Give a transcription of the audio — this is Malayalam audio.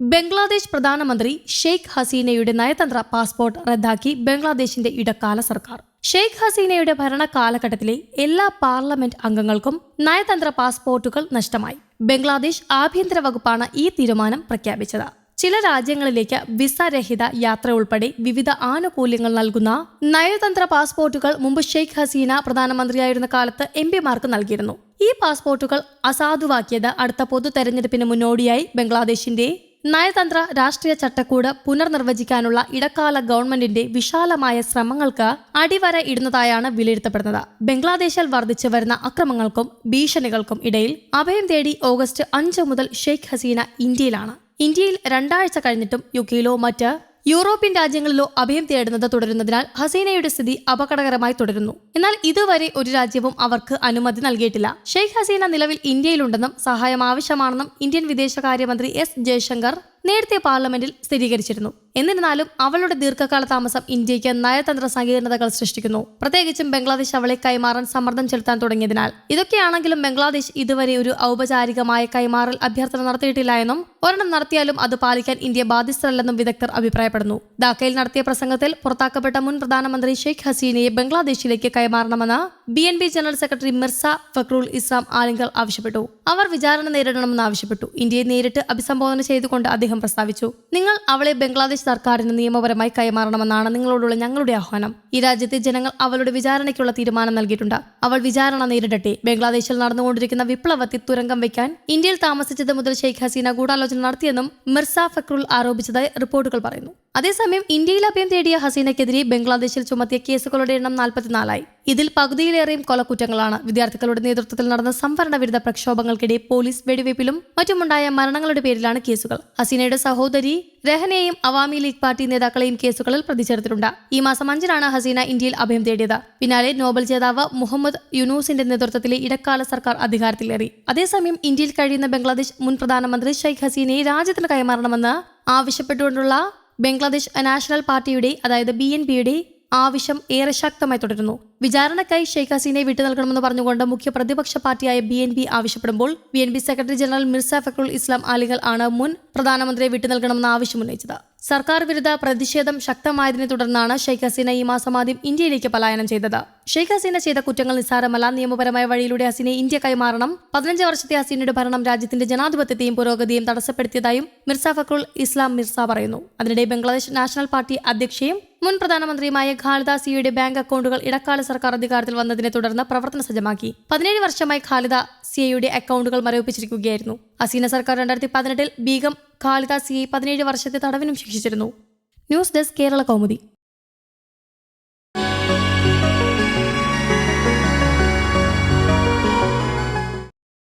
ബംഗ്ലാദേശ് പ്രധാനമന്ത്രി ഷെയ്ഖ് ഹസീനയുടെ നയതന്ത്ര പാസ്പോർട്ട് റദ്ദാക്കി ബംഗ്ലാദേശിന്റെ ഇടക്കാല സർക്കാർ. ഷെയ്ഖ് ഹസീനയുടെ ഭരണകാലഘട്ടത്തിലെ എല്ലാ പാർലമെന്റ് അംഗങ്ങൾക്കും നയതന്ത്ര പാസ്പോർട്ടുകൾ നഷ്ടമായി. ബംഗ്ലാദേശ് ആഭ്യന്തര വകുപ്പാണ് ഈ തീരുമാനം പ്രഖ്യാപിച്ചത്. ചില രാജ്യങ്ങളിലേക്ക് വിസ രഹിത യാത്ര ഉൾപ്പെടെ വിവിധ ആനുകൂല്യങ്ങൾ നൽകുന്ന നയതന്ത്ര പാസ്പോർട്ടുകൾ മുമ്പ് ഷെയ്ഖ് ഹസീന പ്രധാനമന്ത്രിയായിരുന്ന കാലത്ത് എം പിമാർക്ക് നൽകിയിരുന്നു. ഈ പാസ്പോർട്ടുകൾ അസാധുവാക്കിയത് അടുത്ത പൊതു തെരഞ്ഞെടുപ്പിന് മുന്നോടിയായി ബംഗ്ലാദേശിന്റെ നയതന്ത്ര രാഷ്ട്രീയ ചട്ടക്കൂട് പുനർനിർവചിക്കാനുള്ള ഇടക്കാല ഗവൺമെന്റിന്റെ വിശാലമായ ശ്രമങ്ങൾക്ക് അടിവര ഇടുന്നതായാണ് വിലയിരുത്തപ്പെടുന്നത്. ബംഗ്ലാദേശിൽ വർദ്ധിച്ചു വരുന്ന അക്രമങ്ങൾക്കും ഭീഷണികൾക്കും ഇടയിൽ അഭയം തേടി ഓഗസ്റ്റ് അഞ്ച് മുതൽ ഷെയ്ഖ് ഹസീന ഇന്ത്യയിലാണ്. ഇന്ത്യയിൽ രണ്ടാഴ്ച കഴിഞ്ഞിട്ടും യു കെയിലോ മറ്റ് യൂറോപ്യൻ രാജ്യങ്ങളിലോ അഭയം തേടുന്നത് തുടരുന്നതിനാൽ ഹസീനയുടെ സ്ഥിതി അപകടകരമായി തുടരുന്നു. എന്നാൽ ഇതുവരെ ഒരു രാജ്യവും അവർക്ക് അനുമതി നൽകിയിട്ടില്ല. ഷെയ്ഖ് ഹസീന നിലവിൽ ഇന്ത്യയിലുണ്ടെന്നും സഹായം ആവശ്യമാണെന്നും ഇന്ത്യൻ വിദേശകാര്യമന്ത്രി എസ് ജയശങ്കർ നേരത്തെ പാർലമെന്റിൽ സ്ഥിരീകരിച്ചിരുന്നു. എന്നിരുന്നാലും അവളുടെ ദീർഘകാല താമസം ഇന്ത്യയ്ക്ക് നയതന്ത്ര സങ്കീർണതകൾ സൃഷ്ടിക്കുന്നു. പ്രത്യേകിച്ചും ബംഗ്ലാദേശ് അവളെ കൈമാറാൻ സമ്മർദ്ദം ചെലുത്താൻ തുടങ്ങിയതിനാൽ. ഇതൊക്കെയാണെങ്കിലും ബംഗ്ലാദേശ് ഇതുവരെ ഒരു ഔപചാരികമായ കൈമാറൽ അഭ്യർത്ഥന നടത്തിയിട്ടില്ല എന്നും ഒരെണ്ണം നടത്തിയാലും അത് പാലിക്കാൻ ഇന്ത്യ ബാധ്യസ്ഥരല്ലെന്നും വിദഗ്ധർ അഭിപ്രായപ്പെടുന്നു. ധാക്കയിൽ നടത്തിയ പ്രസംഗത്തിൽ പുറത്താക്കപ്പെട്ട മുൻ പ്രധാനമന്ത്രി ഷെയ്ഖ് ഹസീനയെ ബംഗ്ലാദേശിലേക്ക് കൈമാറണമെന്ന് B N B general secretary Mirza Fakhrul Islam Alamgir ആവശ്യപ്പെട്ടു. അവർ വിചാരണ നേരിടണമെന്ന് ആവശ്യപ്പെട്ടു. ഇന്ത്യയെ നേരിട്ട് അഭിസംബോധന ചെയ്തുകൊണ്ട് അദ്ദേഹം പ്രസ്താവിച്ചു. നിങ്ങൾ അവളെ ബംഗ്ലാദേശ് സർക്കാരിന് നിയമപരമായി കൈമാറണമെന്നാണ് നിങ്ങളോടുള്ള ഞങ്ങളുടെ ആഹ്വാനം. ഈ രാജ്യത്തെ ജനങ്ങൾ അവളുടെ വിചാരണയ്ക്കുള്ള തീരുമാനം നൽകിയിട്ടുണ്ട്. അവൾ വിചാരണ നേരിടട്ടെ. ബംഗ്ലാദേശിൽ നടന്നുകൊണ്ടിരിക്കുന്ന വിപ്ലവത്തിൽ തുരങ്കം വയ്ക്കാൻ ഇന്ത്യയിൽ താമസിച്ചത് മുതൽ ഷെയ്ഖ് ഹസീന ഗൂഢാലോചന നടത്തിയെന്നും മിർസ ഫക്രുൽ ആരോപിച്ചതായി റിപ്പോർട്ടുകൾ പറയുന്നു. അതേസമയം ഇന്ത്യയിൽ അഭയം തേടിയ ഹസീനയ്ക്കെതിരെ ബംഗ്ലാദേശിൽ ചുമത്തിയ കേസുകളുടെ എണ്ണം നാൽപ്പത്തിനാലായി. ഇതിൽ പകുതിയിലേറെയും കൊലക്കുറ്റങ്ങളാണ്. വിദ്യാർത്ഥികളുടെ നേതൃത്വത്തിൽ നടന്ന സംവരണ വിരുദ്ധ പ്രക്ഷോഭങ്ങൾക്കിടെ പോലീസ് വെടിവയ്പിലും മറ്റുമുണ്ടായ മരണങ്ങളുടെ പേരിലാണ് കേസുകൾ. ഹസീനയുടെ സഹോദരി രഹനയെയും അവാമി ലീഗ് പാർട്ടി നേതാക്കളെയും കേസുകളിൽ പ്രതിചേർത്തിട്ടുണ്ട്. ഈ മാസം അഞ്ചിനാണ് ഹസീന ഇന്ത്യയിൽ അഭയം തേടിയത്. പിന്നാലെ നോബൽ ജേതാവ് മുഹമ്മദ് യുനൂസിന്റെ നേതൃത്വത്തിലെ ഇടക്കാല സർക്കാർ അധികാരത്തിലേറി. അതേസമയം ഇന്ത്യയിൽ കഴിയുന്ന ബംഗ്ലാദേശ് മുൻ പ്രധാനമന്ത്രി ഷെയ്ഖ് ഹസീനയെ രാജ്യത്തിന് കൈമാറണമെന്ന് ആവശ്യപ്പെട്ടുകൊണ്ടുള്ള ബംഗ്ലാദേശ് നാഷണൽ പാർട്ടിയുടെ അതായത് ബി എൻ പിയുടെ ആവശ്യം ഏറെ ശക്തമായി തുടരുന്നു. വിചാരണക്കായി ഷെയ്ഖ് ഹസീനെ വിട്ടു നൽകണമെന്ന് പറഞ്ഞുകൊണ്ട് മുഖ്യ പ്രതിപക്ഷ പാർട്ടിയായ ബി എൻ പി ആവശ്യപ്പെടുമ്പോൾ B N P secretary general Mirza Fakhrul Islam ആലികൾ ആണ് മുൻ പ്രധാനമന്ത്രിയെ വിട്ടു നൽകണമെന്ന് ആവശ്യമുന്നയിച്ചത് സർക്കാർ വിരുദ്ധ പ്രതിഷേധം ശക്തമായതിനെ തുടർന്നാണ് ഷെയ്ഖ് ഹസീന ഈ മാസം ആദ്യം ഇന്ത്യയിലേക്ക് പലായനം ചെയ്തത്. ഷെയ്ഖ് ഹസീന ചെയ്ത കുറ്റങ്ങൾ നിസ്സാരമല്ല. നിയമപരമായ വഴിയിലൂടെ ഹസീനെ ഇന്ത്യ കൈമാറണം. പതിനഞ്ച് വർഷത്തെ ഹസീനയുടെ ഭരണം രാജ്യത്തിന്റെ ജനാധിപത്യത്തെയും പുരോഗതിയും തടസ്സപ്പെടുത്തിയതായും മിർസ ഫക്രുൾ ഇസ്ലാം മിർസ പറയുന്നു. അതിനിടെ ബംഗ്ലാദേശ് നാഷണൽ പാർട്ടി അധ്യക്ഷയും മുൻ പ്രധാനമന്ത്രിയുമായ ഖാലിദ സിയുടെ ബാങ്ക് അക്കൗണ്ടുകൾ ഇടക്കാല സർക്കാർ അധികാരത്തിൽ വന്നതിനെ തുടർന്ന് പ്രവർത്തന സജ്ജമാക്കി. പതിനേഴ് വർഷമായി ഖാലിദ സിയയുടെ അക്കൗണ്ടുകൾ മരവിപ്പിച്ചിരിക്കുകയായിരുന്നു. ഹസീന സർക്കാർ രണ്ടായിരത്തി പതിനെട്ടിൽ ബീഗം ഖാലിദ സിയെ പതിനേഴ് വർഷത്തെ തടവിനും ശിക്ഷിച്ചിരുന്നു. News desk Kerala Kaumudi.